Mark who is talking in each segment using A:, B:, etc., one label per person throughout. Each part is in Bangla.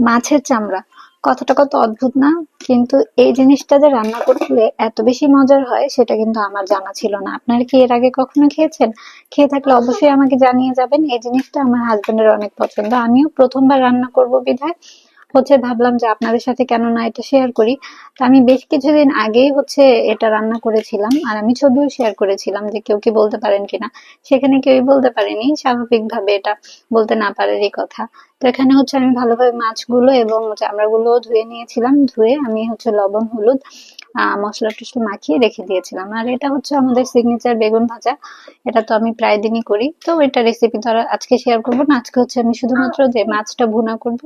A: মাছের চামড়া। কথাটা কত অদ্ভুত না? কিন্তু এই জিনিসটা যে রান্না করলে এত বেশি মজার হয়, সেটা কিন্তু আমার জানা ছিল না। আপনারা কি এর আগে কখনো খেয়েছেন? খেয়ে থাকলে অবশ্যই আমাকে জানিয়ে যাবেন। এই জিনিসটা আমার হাজবেন্ডের অনেক পছন্দ। আমিও প্রথমবার রান্না করব বিধায়। হচ্ছে ভাবলাম যে আপনাদের সাথে কেন না এটা শেয়ার করি। তো আমি বেশ কিছুদিন আগেই হচ্ছে এটা রান্না করেছিলাম, আর আমি ছবিও শেয়ার করেছিলাম যে কেউ কি বলতে পারেন কিনা। সেখানে কেউই বলতে পারেনি, স্বাভাবিকভাবে এটা বলতে না পারেরই কথা। তো এখানে হচ্ছে আমি ভালোভাবে মাছগুলো এবং চামড়াগুলো ধুয়ে নিয়েছিলাম, ধুয়ে আমি হচ্ছে লবণ, হলুদ মশলা টসলা মাখিয়ে রেখে দিয়েছিলাম। আর এটা হচ্ছে আমাদের সিগনেচার বেগুন ভাজা। এটা তো আমি প্রায় দিনই করি। তো এটা রেসিপি তো আজকে শেয়ার করব না। আজকে হচ্ছে আমি শুধুমাত্র যে মাছটা ভুনা করব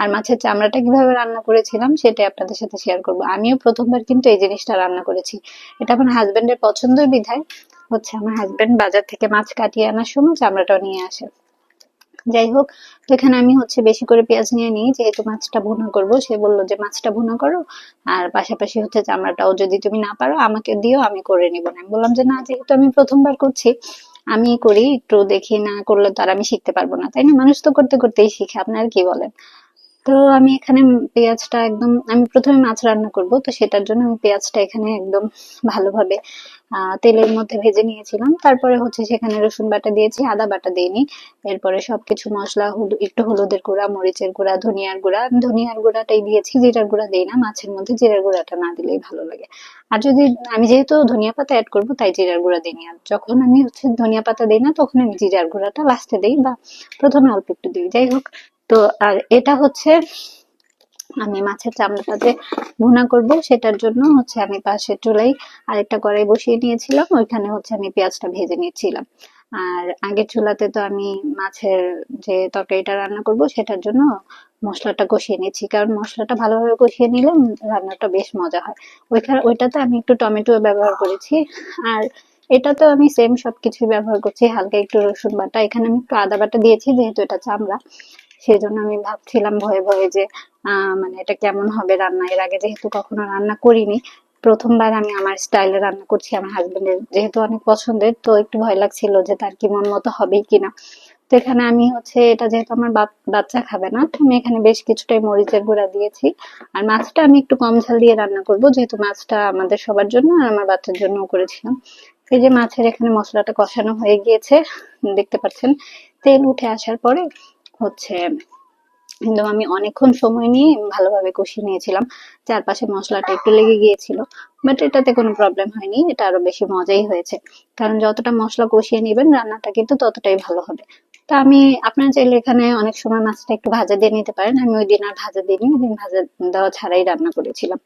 A: আর মাছের চামড়াটা কীভাবে রান্না করেছিলাম সেটাই আপনাদের সাথে শেয়ার করব। আমিও প্রথমবার কিন্তু এই জিনিসটা রান্না করেছি। এটা আমার হাজবেন্ডের পছন্দের বিধায় হচ্ছে আমার হাজবেন্ড বাজার থেকে মাছ কাটিয়ে আনার সময় চামড়াটাও নিয়ে আসে। যাই হোক তো এখানে আমি হচ্ছে বেশি করে পেঁয়াজ নিয়ে নিই, যেহেতু মাছটা ভুনা করব। সে বলল যে, মাছটা ভুনা করো। আর পাশাপাশি হচ্ছে চামড়াটাও যদি তুমি না পারো, আমাকে দিও, আমি করে নিব। না আমি বললাম যে, না, যেহেতু আমি প্রথমবার করছি, আমি করি, একটু দেখি না করলে তো আর আমি শিখতে পারব না। তাই না? মানুষ তো করতে করতেই শিখে, আপনার কি বলেন? তো আমি এখানে পেঁয়াজটা একদম, আমি প্রথমে মাছ রান্না করব, তো সেটার জন্য আমি পেঁয়াজটা এখানে একদম ভালোভাবে তেলের মধ্যে ভেজে নিয়েছিলাম। তারপরে হচ্ছে সেখানে রসুন বাটা দিয়েছি, আদা বাটা দিইনি। এরপরে সবকিছু মশলা একটু হলুদের গুঁড়া, মরিচের গুঁড়া, ধনিয়ার গুঁড়া। ধনিয়ার গুঁড়াটাই দিয়েছি, জিরার গুঁড়া দিই না। মাছের মধ্যে জিরার গুঁড়াটা না দিলেই ভালো লাগে। আর যদি আমি যেহেতু ধনিয়া পাতা অ্যাড করব, তাই জিরার গুঁড়া দিইনি। আর যখন আমি হচ্ছে ধনিয়া পাতা দিই না, তখন আমি জিরার গুঁড়াটা লাস্টে দিই বা প্রথমে অল্প একটু দিই। যাই হোক, তো আর এটা হচ্ছে আমি মাছের চামড়াটা যে ভুনা করব, সেটার জন্য হচ্ছে আমি পাশে চুলাই আরেকটা কড়াই বসিয়ে নিয়েছিলাম, ওইখানে হচ্ছে আমি পেঁয়াজটা ভেজে নিয়েছিলাম আর আগের চুলাতে তো আমি মাছের যে তরকারিটা রান্না করব, সেটার জন্য মশলাটা কষিয়ে নিচ্ছি। কারণ মশলাটা ভালোভাবে কষিয়ে নিলে রান্নাটা বেশ মজা হয়। ওইখানে, ওইটাতে আমি একটু টমেটো ব্যবহার করেছি। আর এটাতে আমি সেম সবকিছুই ব্যবহার করছি, হালকা একটু রসুন বাটা। এখানে আমি একটু আদা বাটা দিয়েছি, যেহেতু এটা চামড়া। সেই জন্য আমি ভাবছিলাম ভয়ে ভয়ে যে মানে এটা কেমন হবে রান্না? এর আগে যেহেতু কখনো রান্না করিনি, প্রথমবার আমি আমার স্টাইলে রান্না করছি আমার হাজবেন্ডের যেহেতু অনেক পছন্দের, তো একটু ভয় লাগছিল যে তার কি মন মতো হবেই কিনা। তো এখানে আমি হচ্ছে, এটা যেহেতু আমার বাচ্চা খাবে না, তো আমি এখানে বেশ কিছুটাই মরিচের গুঁড়া দিয়েছি। আর মাছটা আমি একটু কম ঝাল দিয়ে রান্না করব, যেহেতু মাছটা আমাদের সবার জন্য আর আমার বাচ্চার জন্যও করেছিলাম। এই যে মাছের এখানে মশলাটা কষানো হয়ে গিয়েছে, দেখতে পাচ্ছেন। তেল উঠে আসার পরে হচ্ছে একদম আমি অনেকক্ষণ সময় নিয়ে ভালোভাবে কষিয়ে নিয়েছিলাম। চারপাশে মশলাটা একটু লেগে গিয়েছিল বাট এটাতে কোনো প্রবলেম হয়নি, এটা আরও বেশি মজাই হয়েছে। কারণ যতটা মশলা কষিয়ে নেবেন, রান্নাটা কিন্তু ততটাই ভালো হবে। তা আমি, আপনার চাইলে এখানে অনেক সময় মাছটা একটু ভাজা দিয়ে নিতে পারেন। আমি ওই দিন আর ভাজা দিইনি, ওই দিন ভাজা দেওয়া ছাড়াই রান্না করেছিলাম।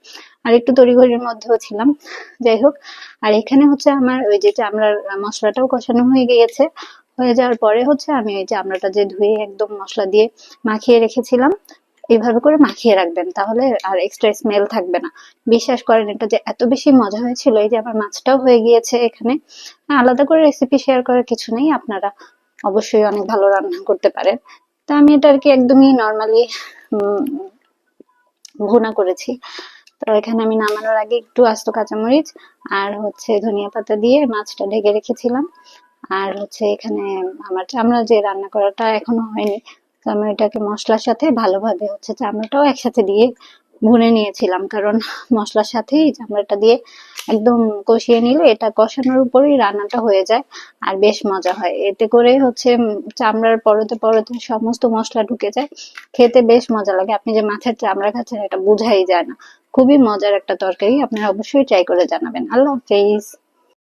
A: আর একটু তড়িঘড়ির মধ্যেও ছিলাম, যাই হোক। আর এখানে হচ্ছে আমার ওই যে চামড়ার মশলাটাও কষানো হয়ে গিয়েছে। হয়ে যাওয়ার পরে হচ্ছে আমি ওই চামড়াটা যে ধুয়ে একদম মশলা দিয়ে মাখিয়ে রেখেছিলাম, এইভাবে করে মাখিয়ে রাখবেন। তাহলে আর এক্সট্রা স্মেল থাকবে না। বিশ্বাস করেন, এটা যে এত বেশি মজা হয়েছিল, এই যে আমার মাছটাও হয়ে গিয়েছে এখানে। আলাদা করে রেসিপি শেয়ার করার কিছু নেই, আপনারা অবশ্যই অনেক ভালো রান্না করতে পারেন। তা আমি এটা আর কি একদমই নর্মালি ভুনা করেছি। তো এখানে আমি নামানোর আগে একটু আস্ত কাঁচামরিচ আর হচ্ছে ধনিয়া পাতা দিয়ে মাছটা ঢেকে রেখেছিলাম। আর হচ্ছে এখানে আমার চামড়া যে রান্না করাটা এখনও হয়নি, তো আমি এটাকে মশলার সাথে ভালোভাবে হচ্ছে চামড়াটাও একসাথে দিয়ে ভুনে নিয়েছিলাম। কারণ মশলার সাথেই চামড়াটা দিয়ে একদম কষিয়ে নিলে এটা কষানোর উপরেই রান্নাটা হয়ে যায় আর বেশ মজা হয়। এতে করে হচ্ছে চামড়ার পরতে পরতে সমস্ত মশলা ঢুকে যায়। খেতে বেশ মজা লাগে। আপনি যে মাছের চামড়া খাচ্ছেন, এটা বোঝাই যায় না। খুবই মজার একটা তরকারি। আপনারা অবশ্যই ট্রাই করে জানাবেন। আল্লাহ হাফেজ।